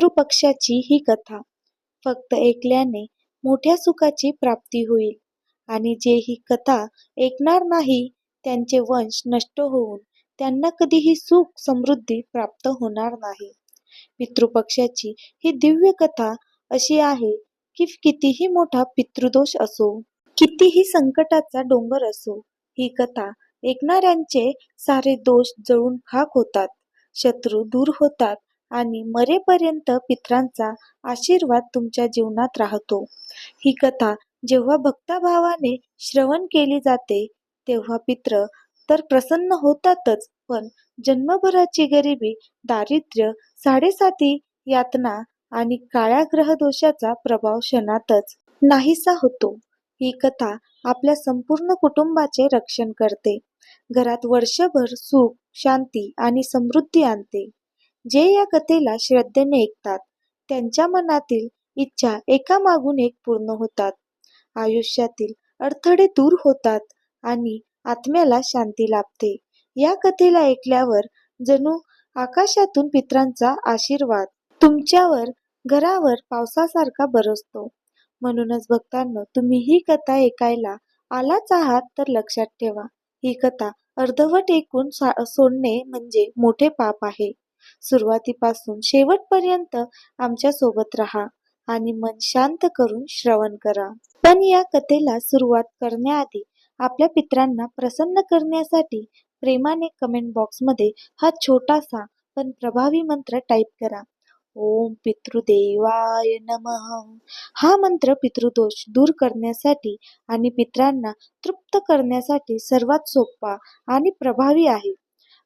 शत्रुपक्षाची ही कथा फक्त ऐकल्याने मोठ्या सुखाची प्राप्ती होईल. आणि जे ही कथा ऐकणार नाही त्यांचे वंश नष्ट होऊन त्यांना कधीही सुख समृद्धी प्राप्त होणार नाही. पितृपक्षाची ही दिव्य कथा अशी आहे की कितीही मोठा पितृदोष असो कितीही संकटाचा डोंगर असो ही कथा ऐकणाऱ्यांचे सारे दोष जळून खाक होतात शत्रू दूर होतात आणि मरेपर्यंत पित्रांचा आशीर्वाद तुमच्या जीवनात राहतो. ही कथा जेव्हा भक्ताभावाने श्रवण केली जाते तेव्हा पित्र तर प्रसन्न होतातच पण जन्मभराची गरिबी दारिद्र्य साडेसाती यातना आणि काळ्या ग्रह दोषाचा प्रभाव क्षणातच नाहीसा होतो. ही कथा आपल्या संपूर्ण कुटुंबाचे रक्षण करते. घरात वर्षभर सुख शांती आणि समृद्धी आणते. जे या कथेला श्रद्धेने ऐकतात त्यांच्या मनातील इच्छा एकामागून एक पूर्ण होतात. आयुष्यातील अडथळे दूर होतात आणि आत्म्याला शांती लाभते. या कथेला ऐकल्यावर जणू आकाशातून पित्रांचा आशीर्वाद तुमच्यावर घरावर पावसासारखा बरसतो. म्हणूनच भक्तांनो तुम्ही ही कथा ऐकायला आलाच आहात तर लक्षात ठेवा. ही कथा अर्धवट ऐकून सोडणे म्हणजे मोठे पाप आहे. सुरुवातीपासून शेवटपर्यंत आमच्यासोबत राहा आणि मन शांत करून श्रवण करा. पण या कथेला सुरुवात करण्याआधी आपल्या पित्रांना प्रसन्न करण्यासाठी प्रेमाने कमेंट बॉक्समध्ये हा छोटासा पण प्रभावी मंत्र टाईप करा. ओम पितृदेवाय नमः. हा मंत्र पितृदोष दूर करण्यासाठी आणि पित्रांना तृप्त करण्यासाठी सर्वात सोपा आणि प्रभावी आहे.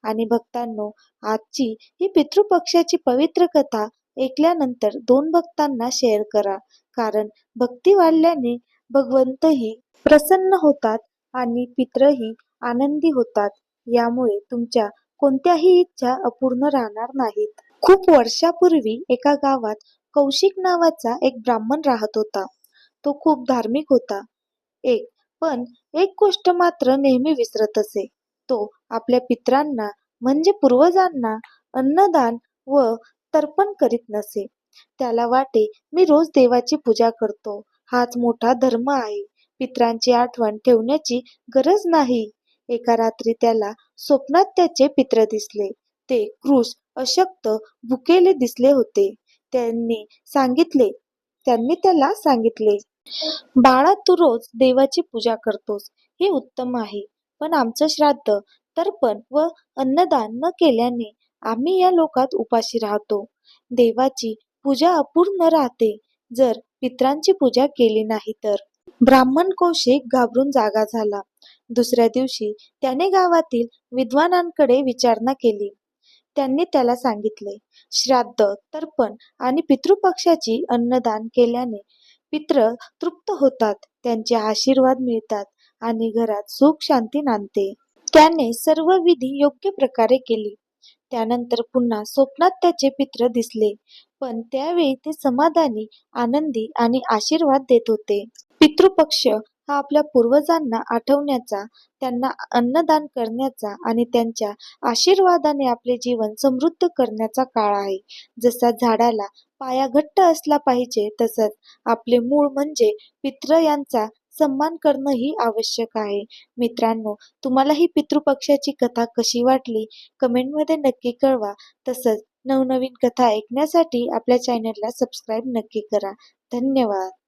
आणि भक्तांनो आजची ही पितृपक्षाची पवित्र कथा ऐकल्यानंतर दोन भक्तांना शेअर करा. कारण भक्ती वाढल्याने भगवंतही प्रसन्न होतात आणि पित्रही आनंदी होतात. यामुळे तुमच्या कोणत्याही इच्छा अपूर्ण राहणार नाहीत. खूप वर्षापूर्वी एका गावात कौशिक नावाचा एक ब्राह्मण राहत होता. तो खूप धार्मिक होता. एक पण एक गोष्ट मात्र नेहमी विसरत असे. तो आपल्या पित्रांना म्हणजे पूर्वजांना अन्नदान व तर्पण करीत नसे. त्याला वाटे मी रोज देवाची पूजा करतो. हाच मोठा धर्म आहे. पित्रांची आठवण ठेवण्याची गरज नाही. एका रात्री त्याला स्वप्नात त्याचे पित्र दिसले. ते क्रूश अशक्त भुकेले दिसले होते. त्यांनी सांगितले त्यांनी त्याला सांगितले बाळा तू रोज देवाची पूजा करतोस. हे उत्तम आहे. पण आमचं श्राद्ध. तर्पण व अन्नदान न केल्याने आम्ही या लोकात उपाशी राहतो. देवाची पूजा अपूर्ण राहते. जर पित्रांची पूजा केली नाही तर. ब्राह्मण कौशिक घाबरून जागा झाला. दुसऱ्या दिवशी त्याने गावातील विद्वानांकडे विचारणा केली. त्यांनी त्याला सांगितले श्राद्ध तर्पण आणि पितृपक्षाची अन्नदान केल्याने पित्र तृप्त होतात. त्यांचे आशीर्वाद मिळतात. आणि घरात सुख शांती नांदते. त्याने सर्व विधी योग्य प्रकारे केली. त्यानंतर पुन्हा स्वप्नात त्याचे पित्र दिसले. पण त्यावेळी ते समाधानी आनंदी आणि आशीर्वाद देत होते. पितृपक्ष हा आपल्या पूर्वजांना आठवण्याचा त्यांना अन्नदान करण्याचा आणि त्यांच्या आशीर्वादाने आपले जीवन समृद्ध करण्याचा काळ आहे. जसा झाडाला पाया घट्ट असला पाहिजे तसंच आपले मूळ म्हणजे पित्र यांचा सन्मान करणं ही आवश्यक आहे. मित्रांनो तुम्हाला ही पितृपक्षाची कथा कशी वाटली? कमेंटमध्ये नक्की कळवा. तसंच नवनवीन कथा ऐकण्यासाठी आपल्या चॅनलला सबस्क्राईब नक्की करा. धन्यवाद.